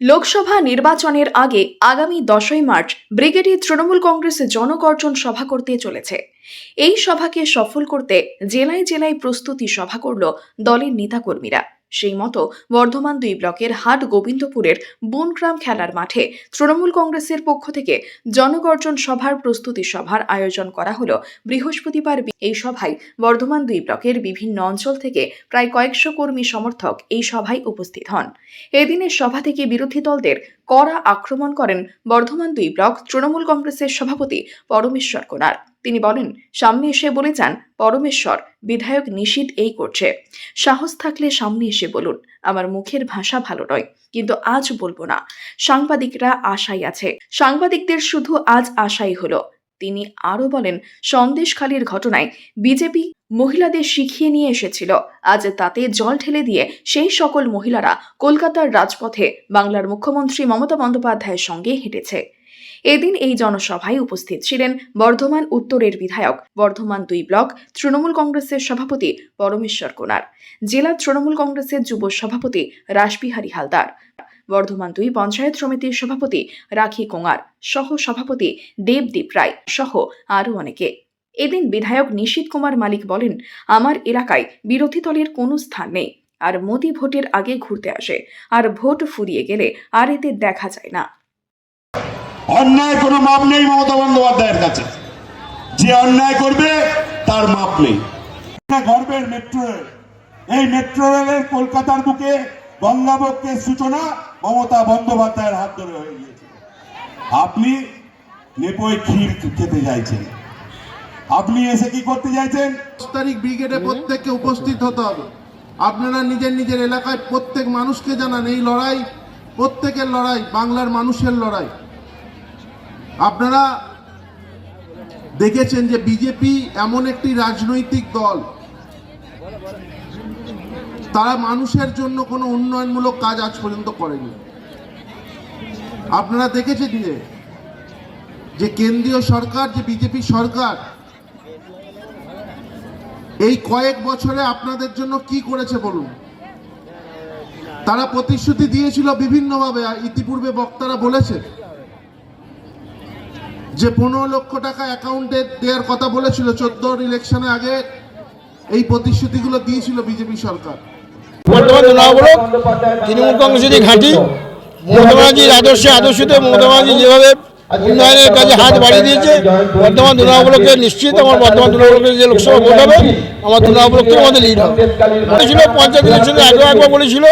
লোকসভা নির্বাচনের আগে আগামী দশই মার্চ ব্রিগেডে তৃণমূল কংগ্রেসে জনগর্জন সভা করতে চলেছে। এই সভাকে সফল করতে জেলায় জেলায় প্রস্তুতি সভা করল দলের নেতাকর্মীরা। সেই মতো বর্ধমান দুই ব্লকের হাট গোবিন্দপুরের বনগ্রাম খেলার মাঠে তৃণমূল কংগ্রেসের পক্ষ থেকে জনগর্জন সভার প্রস্তুতি সভার আয়োজন করা হল। বৃহস্পতিবার এই সভায় বর্ধমান দুই ব্লকের বিভিন্ন অঞ্চল থেকে প্রায় কয়েকশো কর্মী সমর্থক এই সভায় উপস্থিত হন। এদিনের সভা থেকে বিরোধী দলদের কড়া আক্রমণ করেন বর্ধমান দুই ব্লক তৃণমূল কংগ্রেসের সভাপতি পরমেশ্বর কোনার। তিনি বলেন, সামনে এসে বলে যান, পরমেশ্বর, বিধায়ক নিশীত এই করছে। সাহস থাকলে সামনে এসে বলুন, আমার মুখের ভাষা ভালো নয়, কিন্তু আজ বলব না। সাংবাদিকরা আশাই আছে। সাংবাদিকদের শুধু আজ আশাই হলো। তিনি আরও বলেন, সন্দেশখালীর ঘটনায় বিজেপি মহিলাদের শিখিয়ে নিয়ে এসেছিল। আজ তাতে জল ঢেলে দিয়ে সেই সকল মহিলারা কলকাতার রাজপথে বাংলার মুখ্যমন্ত্রী মমতা বন্দ্যোপাধ্যায়ের সঙ্গে হেঁটেছে। এদিন এই জনসভায় উপস্থিত ছিলেন বর্ধমান উত্তরের বিধায়ক, বর্ধমান দুই ব্লক তৃণমূল কংগ্রেসের সভাপতি পরমেশ্বর কোনার, জেলা তৃণমূল কংগ্রেসের যুব সভাপতি রাসবিহারী হালদার, বর্ধমান দুই পঞ্চায়েত সমিতির সভাপতি রাখি কোঙার সহ সভাপতি দেবদীপ রায় সহ আরও অনেকে। এদিন বিধায়ক নিশীত কুমার মালিক বলেন, আমার এলাকায় বিরোধী দলের কোনো স্থান নেই। আর মোদি ভোটের আগে ঘুরতে আসে। আর ভোট ফুরিয়ে গেলে আর এতে দেখা যায় না। অন্যায় কোনো মাপ নেই মমতা বন্দ্যোপাধ্যায়ের কাছে। যে অন্যায় করবে, তার মাপ নেই। গর্বের মেট্রো রেল এই মেট্রো রেলের কলকাতার বুকে গঙ্গাবক্ষের সূচনা মমতা বন্দ্যোপাধ্যায়ের হাত ধরে হয়ে গিয়েছে আপনি নেপোয় ক্ষীর খেতে চাইছেন। আপনি এসে কি করতে চাইছেন? তারিখ ব্রিগেডে প্রত্যেককে উপস্থিত হতে হবে। আপনারা নিজের নিজের এলাকায় প্রত্যেক মানুষকে জানান, এই লড়াই প্রত্যেকের লড়াই, বাংলার মানুষের লড়াই। আপনারা দেখেছেন যে বিজেপি এমন একটি রাজনৈতিক দল। তারা মানুষের জন্য কোনো উন্নয়নমূলক কাজ আজ পর্যন্ত করেনি। আপনারা দেখেছেন যে যে কেন্দ্রীয় সরকার, যে বিজেপি সরকার এই কয়েক বছরে আপনাদের জন্য কি করেছে বলুন? তারা প্রতিশ্রুতি দিয়েছিল বিভিন্নভাবে, আর ইতিপূর্বে বক্তারা বলেছে যে পনেরো লক্ষ টাকা অ্যাকাউন্টে দেওয়ার কথা বলেছিল। চোদ্দ ইলেকশনে আগে এই প্রতিশ্রুতিগুলো দিয়েছিল বিজেপি সরকার। বর্তমান চুনাবমূলক তৃণমূল কংগ্রেসের ঘাঁটি, মমতা ব্যানার্জির আদর্শে আদর্শিত, মমতা ব্যানার্জি যেভাবে উন্নয়নের কাজে হাত বাড়িয়ে দিয়েছে। বর্তমান চুনাবমূলকে নিশ্চিত, আমার বর্ধমান চুনাবমূলকে যে লোকসভা ভোট হবে, আমার চুনাবমূলকে আমাদের লিড হবে। বলেছিল, পঞ্চায়েত ইলেকশনে আগেও একবার বলেছিল,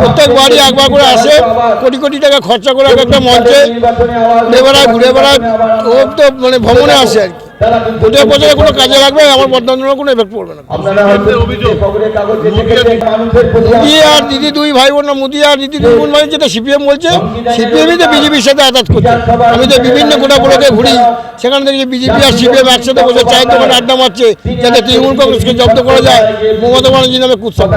প্রত্যেক বাড়ি একবার করে আসে, কোটি কোটি টাকা খরচা করে এক একটা মঞ্চে, ঘুরে ঘুরে বেড়ায়, ও তো মানে ভ্রমণে আসে আর কি। কোনো কাজে লাগবে আমার কোনো এফেক্ট পড়বে না। মোদি আর দিদি দুই ভাই বোন না মোদি আর দিদি দুই বোন ভাই যেটা সিপিএম বলছে সিপিএমই তো বিজেপির সাথে আঘাত করছে। আমি তো বিভিন্ন গোটাগুলোকে ঘুরি। সেখান থেকে বিজেপি আর সিপিএম একসাথে বসে চায়ের দোকানে আড্ডা মারছে যাতে তৃণমূল কংগ্রেসকে জব্দ করা যায়। মমতা ব্যানার্জি নামে কুৎসব